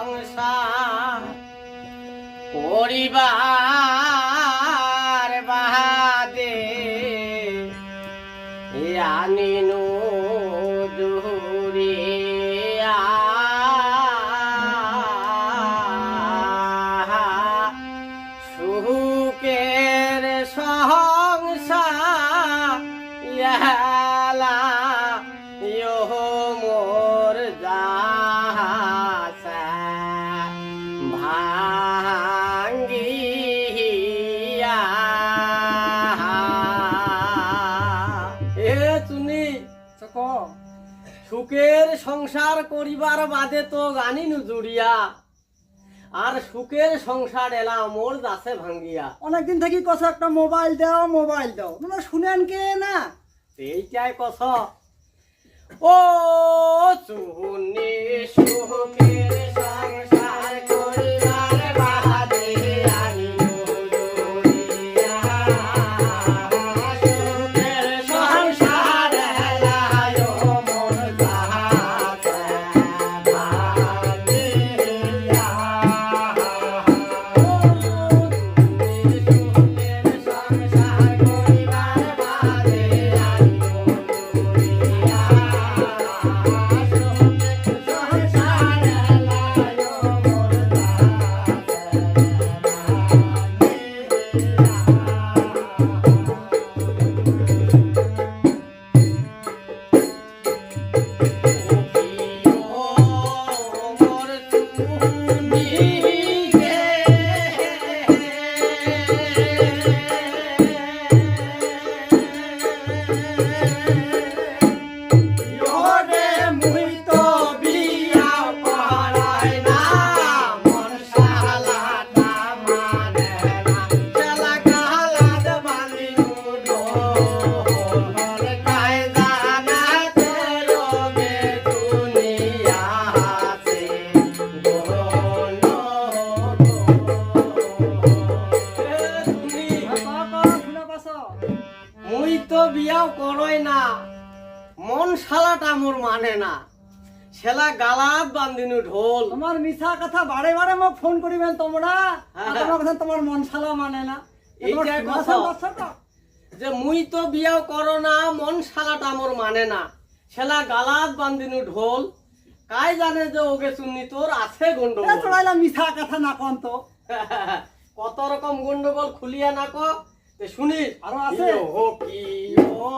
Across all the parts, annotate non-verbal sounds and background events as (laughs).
সংসার পরিবার বাহাদে আনিনু দুরে সুহুকের সহংসা ইয়া সুখের সংসার করিবার বাদে তো গানি জুড়িয়া আর সুখের সংসার এলা মোর দাসে ভাঙ্গিয়া। অনেকদিন থেকে কস একটা মোবাইল দাও মোবাইল দাও। তোমরা শুনেন কে না? সেইটাই কস। ও চুনি সুখের বিয়াও করই না। মন শালাটা মোর মানে না। ছেলা গালাত বান্দিনু ঢোল। তোমার মিছা কথা বারে বারে মোক ফোন করিবেন তোমরা। তোমার কথা তোমার মন শালা মানে না? যে মুই তো বিয়াও করো না মন শালাটা মোর মানে না। ছেলা গালাত বান্দিনু ঢোল। কাই জানে যে ওকে চুন্নি তোর আছে গন্ডগোল। মিছা কথা না কন তো। কত রকম গন্ডগোল খুলিয়া না ক। শুনিস আরও আছে? ও কি ও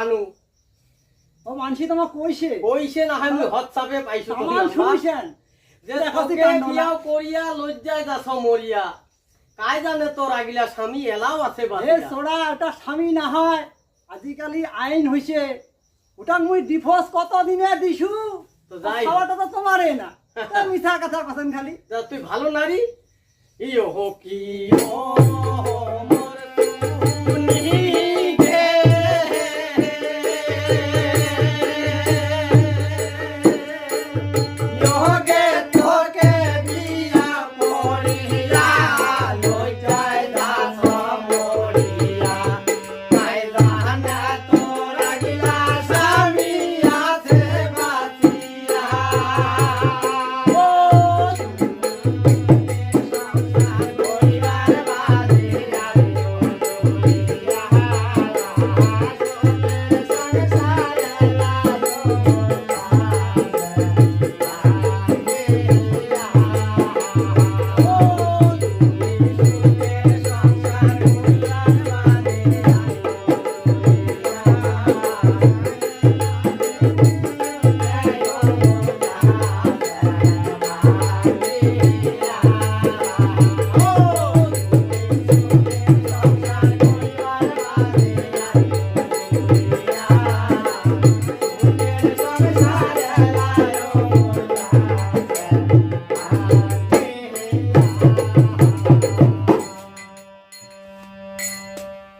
পানু ও মানসি তোমার কইছে? কইছে না মুই হোয়াটসঅ্যাপে পাইছো আমার শুনিছেন? যে দেখো তোকে কাণ্ড বিয়াও করিয়া লজ্জায় যাস মরিয়া। কাই জানে তোর আগিলা স্বামী এলাও আছে এ সোড়া ওটা স্বামী না হয়। আজিকালি আইন হইছে। ওটা মুই ডিভোর্স কত দিনে দিছু? তো যাই হোক। খাওয়াটা তো তোমারে না। (laughs) তো মিছা কথা কথা খালি। তুই ভালো নারী? ইয়ো কি ও